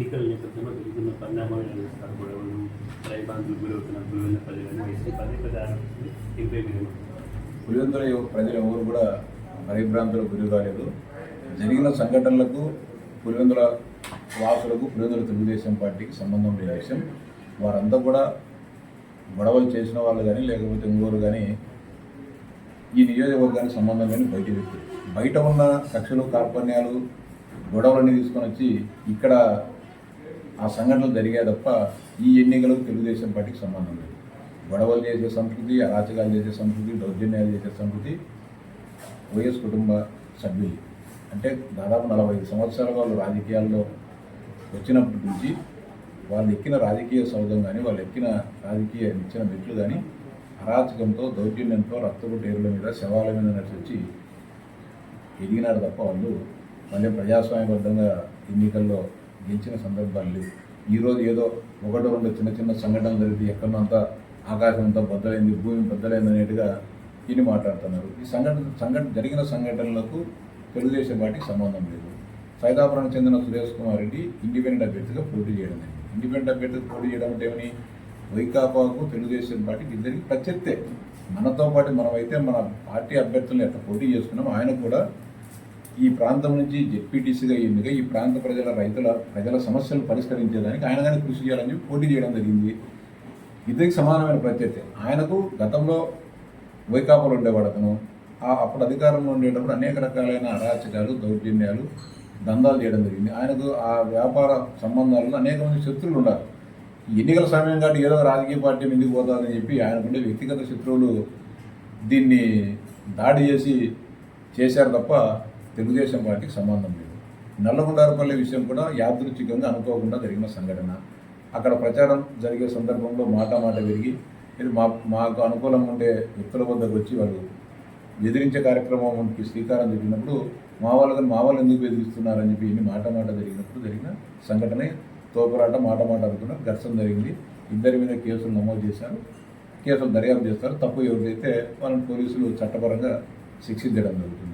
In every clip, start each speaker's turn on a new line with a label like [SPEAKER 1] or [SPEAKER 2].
[SPEAKER 1] ఎన్నికల నేపథ్యంలో జరుగుతున్న పరిణామాలు నిర్వహిస్తారు గొడవలు రైబాంధులు గురవుతున్న గురువైన ప్రజలను వేసి పదే పదే ఆరోపిస్తుంది దీనిపై మీరు
[SPEAKER 2] పులివెందుల ప్రజలు ఎవరు కూడా భయభ్రాంతులకు గురి కాలేదు. జరిగిన సంఘటనలకు పులివెందుల వాసులకు పులివెందుల తెలుగుదేశం పార్టీకి సంబంధం లేని విషయం. వారంతా కూడా గొడవలు చేసిన వాళ్ళు కానీ లేకపోతే ఇంకోరు కానీ ఈ నియోజకవర్గానికి సంబంధం లేని బయట వ్యక్తులు. బయట ఉన్న కక్షలు కార్పణ్యాలు గొడవలన్నీ తీసుకొని వచ్చి ఇక్కడ ఆ సంఘటనలు జరిగాయి తప్ప ఈ ఎన్నికలకు తెలుగుదేశం పార్టీకి సంబంధం లేదు. గొడవలు చేసే సంస్కృతి అరాచకాలు చేసే సంస్కృతి దౌర్జన్యాలు చేసే సంస్కృతి వైఎస్ కుటుంబ సభ్యులు. అంటే దాదాపు నలభై ఐదు సంవత్సరాల వాళ్ళు రాజకీయాల్లో వచ్చినప్పటి నుంచి వాళ్ళు ఎక్కిన రాజకీయ సౌధం కానీ వాళ్ళు ఎక్కిన రాజకీయ ఇచ్చిన మెట్లు కానీ అరాచకంతో దౌర్జన్యంతో రక్తపు టేరుల మీద శవాల మీద నడిచి వచ్చి ఎదిగినారు తప్ప వాళ్ళు మళ్ళీ ప్రజాస్వామ్యబద్ధంగా ఎన్నికల్లో గెలిచిన సందర్భాలు లేవు ఈరోజు ఏదో ఒకటో రెండు చిన్న చిన్న సంఘటనలు జరిగితే ఎక్కడో అంతా ఆకాశం అంతా బద్దలైంది భూమి బద్దలైంది అనేట్టుగా ఇని మాట్లాడుతున్నారు. ఈ సంఘటన సంఘటన జరిగిన సంఘటనలకు తెలుగుదేశం పార్టీకి సంబంధం లేదు. సైదాపురానికి చెందిన సురేష్ కుమార్ రెడ్డి ఇండిపెండెంట్ అభ్యర్థిగా పోటీ చేయడం ఇండిపెండెంట్ అభ్యర్థిగా పోటీ చేయడం అంటే ఏమని? వైకాపాకు తెలుగుదేశం పార్టీకి ఇద్దరికి ప్రత్యర్థే. మనతో పాటు మనమైతే మన పార్టీ అభ్యర్థులను ఎట్లా పోటీ చేసుకున్నాం ఆయన కూడా ఈ ప్రాంతం నుంచి జెడ్పీటీసీగా ఎన్నిక ఈ ప్రాంత ప్రజల రైతుల ప్రజల సమస్యలు పరిష్కరించేదానికి ఆయన కానీ కృషి చేయాలని చెప్పి పోటీ చేయడం జరిగింది. ఇద్దరికి సమానమైన ప్రత్యర్థి. ఆయనకు గతంలో వైకాపాలు ఉండేవాడు అతను. ఆ అప్పుడు అధికారంలో ఉండేటప్పుడు అనేక రకాలైన అరాచకాలు దౌర్జన్యాలు దందాలు చేయడం జరిగింది. ఆయనకు ఆ వ్యాపార సంబంధాలలో అనేక మంది శత్రువులు ఉన్నారు ఈ ఎన్నికల సమయం కాబట్టి ఏదో రాజకీయ పార్టీ ముందుకు పోతారని చెప్పి ఆయనకుండే వ్యక్తిగత శత్రువులు దీన్ని దాడి చేసి చేశారు తప్ప తెలుగుదేశం పార్టీకి సంబంధం లేదు. నల్లగొండారపల్లి విషయం కూడా యాదృచ్ఛికంగా అనుకోకుండా జరిగిన సంఘటన. అక్కడ ప్రచారం జరిగే సందర్భంలో మాట మాట పెరిగి ఇది మా మాకు అనుకూలంగా ఉండే వ్యక్తుల వద్దకు వచ్చి వాళ్ళు ఎదిరించే కార్యక్రమానికి శ్రీకారం చుట్టినప్పుడు మా వాళ్ళని మా వాళ్ళు ఎందుకు బెదిరిస్తున్నారని చెప్పి ఇన్ని మాట మాట జరిగినప్పుడు జరిగిన సంఘటనే. తోపురాట మాట మాట అనుకున్న ఘర్షణ జరిగింది. ఇద్దరి మీద కేసులు నమోదు చేశారు. కేసులు దర్యాప్తు చేస్తారు. తప్పు ఎవరైతే వాళ్ళని పోలీసులు చట్టపరంగా శిక్షించడం జరుగుతుంది.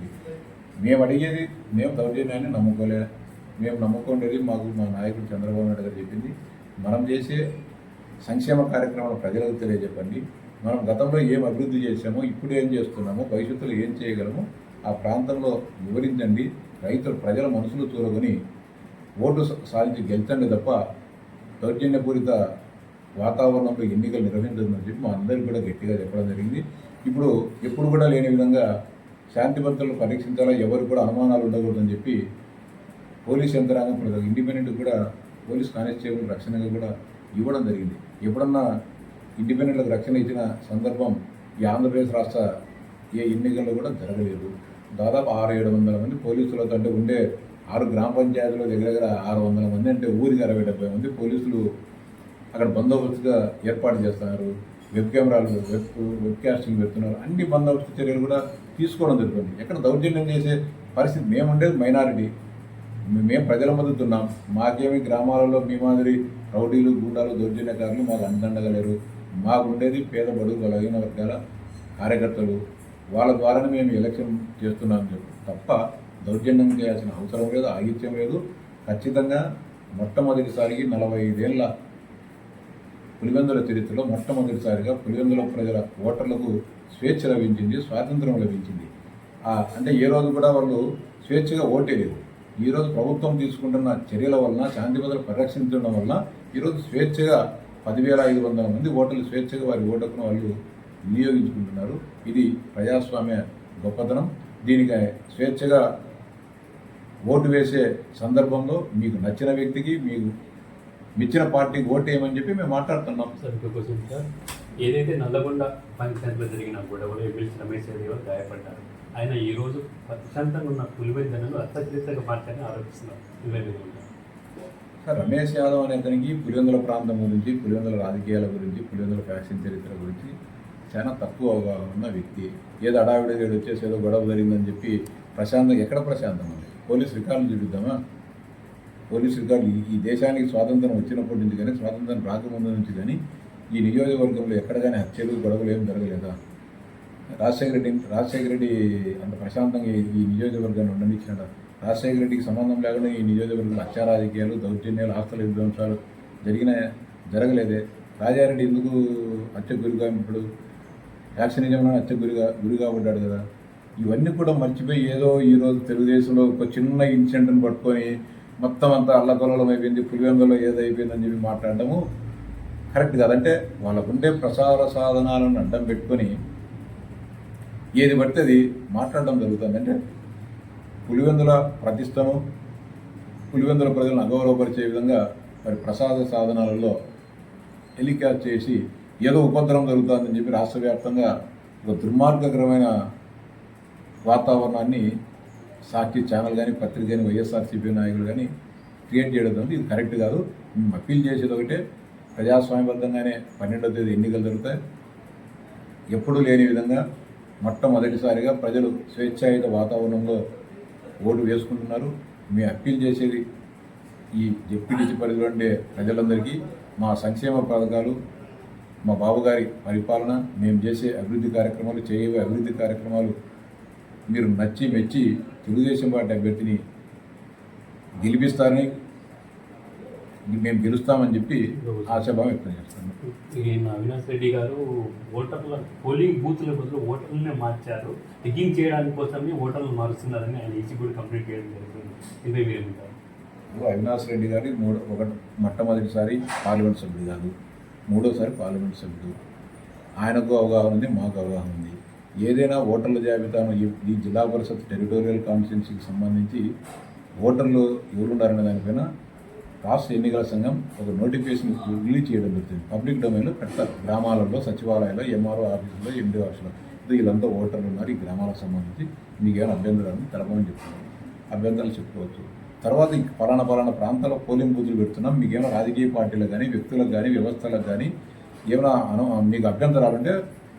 [SPEAKER 2] మేము అడిగేది మేము దౌర్జన్యాన్ని నమ్ముకోలే. మేము నమ్ముకునేది మాకు మా నాయకుడు చంద్రబాబు నాయుడు గారు చెప్పింది. మనం చేసే సంక్షేమ కార్యక్రమాలు ప్రజలకు తెలియజెప్పండి. మనం గతంలో ఏం అభివృద్ధి చేశామో ఇప్పుడు ఏం చేస్తున్నామో భవిష్యత్తులో ఏం చేయగలమో ఆ ప్రాంతంలో వివరించండి. రైతులు ప్రజల మనసులు చూరగొని ఓటు సాధించి గెలిచండి తప్ప దౌర్జన్యపూరిత వాతావరణంలో ఎన్నికలు నిర్వహించదని చెప్పి మా అందరికీ కూడా గట్టిగా చెప్పడం జరిగింది. ఇప్పుడు ఎప్పుడు కూడా లేని విధంగా శాంతి భద్రతలను పరీక్షించాలా? ఎవరు కూడా అనుమానాలు ఉండకూడదని చెప్పి పోలీస్ యంత్రాంగం ఇప్పుడు ఇండిపెండెంట్ కూడా పోలీస్ కానిస్టేబుల్ రక్షణగా కూడా ఇవ్వడం జరిగింది. ఎప్పుడన్నా ఇండిపెండెంట్లకు రక్షణ ఇచ్చిన సందర్భం ఈ ఆంధ్రప్రదేశ్ రాష్ట్ర ఏ ఎన్నికల్లో కూడా జరగలేదు. దాదాపు ఆరు ఏడు వందల మంది పోలీసులతో అంటే ఉండే ఆరు గ్రామ పంచాయతీలో దగ్గర దగ్గర ఆరు వందల మంది అంటే ఊరికి అరవై డెబ్బై మంది పోలీసులు అక్కడ బందోబస్తుగా ఏర్పాటు చేస్తున్నారు. వెబ్ కెమెరాలు వెబ్ వెబ్ కాస్టింగ్ పెడుతున్నారు. అన్ని బందోబస్తు చర్యలు కూడా తీసుకోవడం జరుగుతుంది. ఎక్కడ దౌర్జన్యం చేసే పరిస్థితి మేము ఉండేది మైనారిటీ మేము ప్రజల మద్దతున్నాం మాకేమి గ్రామాలలో మీ మాదిరి రౌడీలు గూండాలు దౌర్జన్యకారులు మాకు అందండగలేరు మాకు ఉండేది పేద బడుగు బలహీన వర్గాల కార్యకర్తలు. వాళ్ళ ద్వారానే మేము ఎలక్షన్ చేస్తున్నాం చెప్పి. తప్ప దౌర్జన్యం చేయాల్సిన అవసరం లేదు ఆగిత్యం లేదు. ఖచ్చితంగా మొట్టమొదటిసారికి నలభై ఐదేళ్ళ పులివెందుల చరిత్రలో మొట్టమొదటిసారిగా పులివెందుల ప్రజల ఓటర్లకు స్వేచ్ఛ లభించింది స్వాతంత్రం లభించింది. అంటే ఏ రోజు కూడా వాళ్ళు స్వేచ్ఛగా ఓటేయలేదు. ఈరోజు ప్రభుత్వం తీసుకుంటున్న చర్యల వలన శాంతి భద్రత పరిరక్షించడం వలన ఈరోజు స్వేచ్ఛగా పదివేల ఐదు వందల మంది ఓటర్లు స్వేచ్ఛగా వారి ఓటుకును వాళ్ళు వినియోగించుకుంటున్నారు. ఇది ప్రజాస్వామ్య గొప్పతనం. దీనికి స్వేచ్ఛగా ఓటు వేసే సందర్భంలో మీకు నచ్చిన వ్యక్తికి మీకు మెచ్చిన పార్టీకి ఓటు వేయమని చెప్పి మేము మాట్లాడుతున్నాం.
[SPEAKER 1] సార్ ఇంకో క్వశ్చన్ సార్. ఏదైతే నల్లగొండ పంచాయతీలో జరిగిన గొడవలో ఎమ్మెల్సీ రమేష్ యాదవ్ గాయపడ్డారు ఆయన ఈ రోజు ప్రశాంతంగా ఉన్న పులివెందనను అత్యధికంగా మార్చారని ఆరోపిస్తున్నారు.
[SPEAKER 2] సార్ రమేష్ యాదవ్ అనే అతనికి పులివెందుల ప్రాంతం గురించి పులివెందుల రాజకీయాల గురించి పులివెందుల ఫ్యాక్షన్ చరిత్ర గురించి చాలా తక్కువ అవగాహన ఉన్న వ్యక్తి. ఏదో అడావిడ ఏదో వచ్చేసి ఏదో గొడవ జరిగిందని చెప్పి ప్రశాంతంగా ఎక్కడ ప్రశాంతం ఉంది? పోలీస్ రికార్డులు చూపిద్దామా? పోలీసు రికార్డులు ఈ- దేశానికి స్వాతంత్రం వచ్చినప్పటి నుంచి కానీ స్వాతంత్రం రాకముందు నుంచి కానీ ఈ నియోజకవర్గంలో ఎక్కడ కానీ హత్యలు గొడవలు ఏం జరగలేదా? రాజశేఖర రెడ్డి రాజశేఖర రెడ్డి అంత ప్రశాంతంగా ఈ- నియోజకవర్గాన్ని ఉండనిచ్చినాడా రాజశేఖర రెడ్డికి సంబంధం లేకుండా ఈ నియోజకవర్గంలో హత్యా రాజకీయాలు దౌర్జన్యాలు ఆస్తుల విధ్వంసాలు జరిగిన జరగలేదే. రాజారెడ్డి ఎందుకు హత్య గురిగా ఇప్పుడు? యాక్సినిజంలో హత్య గురిగా గురిగా పడ్డాడు కదా. ఇవన్నీ కూడా మర్చిపోయి ఏదో ఈరోజు తెలుగుదేశంలో ఒక చిన్న ఇన్సిడెంట్ని పట్టుకొని మొత్తం అంతా అల్లకల్లోలం అయిపోయింది పులివెందులో ఏదో అయిపోయిందని చెప్పి మాట్లాడడము కరెక్ట్ కాదంటే వాళ్ళకుండే ప్రసార సాధనాలను అడ్డం పెట్టుకొని ఏది పడితే అది మాట్లాడడం జరుగుతుంది. అంటే పులివెందుల ప్రతిష్టను పులివెందుల ప్రజలను అగౌరవపరిచే విధంగా మరి ప్రసాద సాధనాలలో టెలికాస్ట్ చేసి ఏదో ఉపద్రవం జరుగుతుందని చెప్పి రాష్ట్ర వ్యాప్తంగా ఒక దుర్మార్గకరమైన వాతావరణాన్ని సాక్షి ఛానల్ కానీ పత్రిక కానీ వైఎస్ఆర్సీపీ నాయకులు కానీ క్రియేట్ చేయడం ఇది కరెక్ట్ కాదు. మేము అప్పీల్ చేసేది ఒకటే ప్రజాస్వామ్యబద్ధంగానే పన్నెండో తేదీ ఎన్నికలు జరుగుతాయి. ఎప్పుడూ లేని విధంగా మొట్టమొదటిసారిగా ప్రజలు స్వేచ్ఛాయుత వాతావరణంలో ఓటు వేసుకుంటున్నారు. మేము అప్పీల్ చేసేది ఈ డిప్యూటీసీ పరిధిలో ఉండే ప్రజలందరికీ మా సంక్షేమ పథకాలు మా బాబుగారి పరిపాలన మేము చేసే అభివృద్ధి కార్యక్రమాలు చేయబోయే అభివృద్ధి కార్యక్రమాలు మీరు నచ్చి మెచ్చి తెలుగుదేశం పార్టీ అభ్యర్థిని గెలిపిస్తారని మేము గెలుస్తామని చెప్పి ఆశాభావం వ్యక్తం చేస్తాను
[SPEAKER 1] అవినాష్ రెడ్డి గారు ఓటర్ల పోలింగ్ బూత్ల బదులు ఓటర్లనే మార్చారు. టికింగ్ చేయడానికి కోసమే ఓటర్లు మారుస్తున్నారని ఆయన ఈసీ కూడా కంప్లీట్ చేయడం జరుగుతుంది ఇదే మీరేమంటారు
[SPEAKER 2] అవినాష్ రెడ్డి గారి మూడు ఒక మొట్టమొదటిసారి పార్లమెంట్ సభ్యుడు కాదు మూడోసారి పార్లమెంట్ సభ్యుడు. ఆయనకు అవగాహన ఉంది మాకు అవగాహన ఉంది. ఏదైనా ఓటర్ల జాబితాను ఈ జిల్లా పరిషత్ టెరిటోరియల్ కాన్స్టిట్యున్సీకి సంబంధించి ఓటర్లు ఎవరున్నారనే దానిపైన రాష్ట్ర ఎన్నికల సంఘం ఒక నోటిఫికేషన్ రిలీజ్ చేయడం జరుగుతుంది పబ్లిక్ డొమైన్లో పెడతారు. గ్రామాలలో సచివాలయాల్లో ఎంఆర్ఓ ఆఫీసులో ఎండి ఆఫీసులో. ఇది వీళ్ళంతా ఓటర్లు ఉన్నారు. ఈ గ్రామాలకు సంబంధించి మీకు ఏమైనా అభ్యంతరాలు తెలపమని చెప్తున్నారు అభ్యంతరాలు చెప్పుకోవచ్చు. తర్వాత ఇంక పలానా పలానా ప్రాంతాల్లో పోలింగ్ బూతులు పెడుతున్నాం. మీకు ఏమైనా రాజకీయ పార్టీలకు కానీ వ్యక్తులకు కానీ వ్యవస్థలకు కానీ ఏమైనా మీకు అభ్యంతరాలు ఉంటే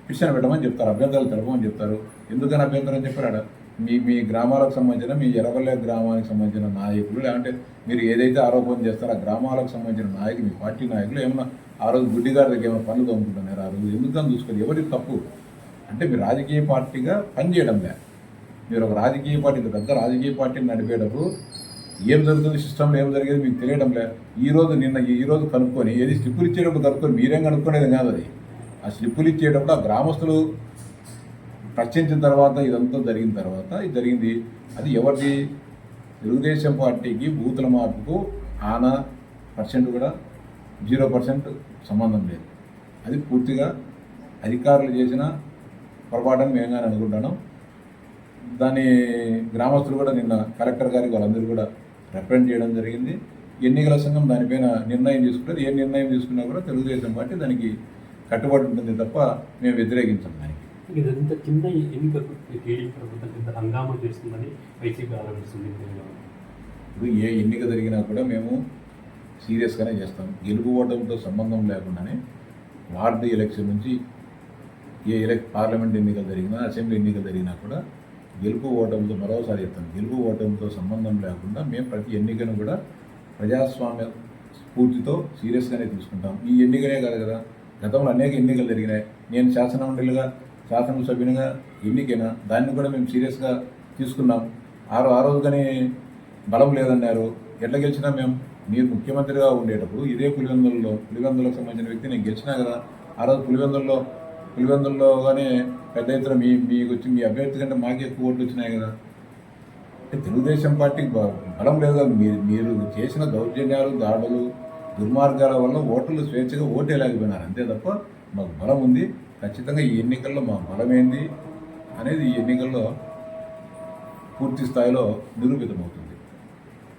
[SPEAKER 2] పిటిషన్ పెట్టమని చెప్తారు అభ్యంతరాలు తెలపమని చెప్తారు. ఎందుకని అభ్యంతరం చెప్పారు మీ మీ గ్రామాలకు సంబంధించిన మీ ఎర్రవల్లె గ్రామానికి సంబంధించిన నాయకులు లేదంటే మీరు ఏదైతే ఆరోపణ చేస్తారో ఆ గ్రామాలకు సంబంధించిన నాయకులు మీ పార్టీ నాయకులు ఏమైనా ఆ రోజు గుడ్డి గారి దగ్గర ఏమైనా పనులు తోముకుంటున్నారు ఆ రోజు ఎందుకని చూసుకోవాలి ఎవరి తప్పు? అంటే మీరు రాజకీయ పార్టీగా పనిచేయడం లే మీరు ఒక రాజకీయ పార్టీ పెద్ద రాజకీయ పార్టీని నడిపేటప్పుడు ఏం జరుగుతుంది? సిస్టంలో ఏం జరిగేది? మీకు తెలియడం లే ఈ రోజు నిన్న ఈ రోజు కనుక్కొని ఏది స్టిప్పులు ఇచ్చేటప్పుడు కనుక్కొని మీరేం కనుక్కునేది కాదు అది. ఆ స్లిప్పులు ఇచ్చేటప్పుడు ఆ గ్రామస్తులు ప్రశ్నించిన తర్వాత ఇదంతా జరిగిన తర్వాత ఇది జరిగింది. అది ఎవరిది? తెలుగుదేశం పార్టీకి బూతుల మార్పుకు ఆనా పర్సెంట్ కూడా జీరో పర్సెంట్ సంబంధం లేదు. అది పూర్తిగా అధికారులు చేసిన పొరపాటని మేము కానీ అనుకుంటున్నాం. దాని గ్రామస్తులు కూడా నిన్న కలెక్టర్ గారికి వాళ్ళందరూ కూడా రిప్రజెంట్ చేయడం జరిగింది. ఎన్నికల సంఘం దానిపైన నిర్ణయం తీసుకుంటారు ఏ నిర్ణయం తీసుకున్నా కూడా తెలుగుదేశం పార్టీ దానికి కట్టుబడి ఉంటుంది తప్ప మేము వ్యతిరేకించాం దానికి.
[SPEAKER 1] ఇదంతా ప్రభుత్వం పెద్ద హంగామా చేస్తుందని వైసీపీ
[SPEAKER 2] ఇప్పుడు ఏ ఎన్నిక జరిగినా కూడా మేము సీరియస్గానే చేస్తాం. గెలుపు ఓటమితో సంబంధం లేకుండానే వార్డు ఎలక్షన్ నుంచి ఏ ఎలక్ పార్లమెంట్ ఎన్నికలు జరిగినా అసెంబ్లీ ఎన్నికలు జరిగినా కూడా గెలుపు ఓటమితో మరోసారి చెప్తాం. గెలుపు ఓటమితో సంబంధం లేకుండా మేము ప్రతి ఎన్నికను కూడా ప్రజాస్వామ్య స్ఫూర్తితో సీరియస్గానే తీసుకుంటాం. ఈ ఎన్నికనే కాదు కదా గతంలో అనేక ఎన్నికలు జరిగినాయి. నేను శాసనమండలిగా శాసనసభ్యునిగా ఎన్నికైనా దాన్ని కూడా మేము సీరియస్గా తీసుకున్నాం. ఆరు ఆ రోజు కానీ బలం లేదన్నారు. ఎట్లా గెలిచినా మేము మీరు ముఖ్యమంత్రిగా ఉండేటప్పుడు ఇదే పులివెందులలో పులివెందులకు సంబంధించిన వ్యక్తి నేను గెలిచినా కదా ఆ రోజు పులివెందుల్లో పులివెందుల్లో కానీ పెద్ద ఎత్తున మీ మీకు వచ్చి మీ అభ్యర్థి కంటే మాకే ఎక్కువ ఓట్లు వచ్చినాయి కదా. తెలుగుదేశం పార్టీకి బలం లేదు కదా. మీరు మీరు చేసిన దౌర్జన్యాలు దాడులు దుర్మార్గాల వల్ల ఓటర్లు స్వేచ్ఛగా ఓటేయలేకపోయినారు. అంతే తప్ప మాకు బలం ఉంది. ఖచ్చితంగా ఈ ఎన్నికల్లో మా బలం ఏంది అనేది ఈ ఎన్నికల్లో పూర్తి స్థాయిలో నిరూపితమవుతుంది.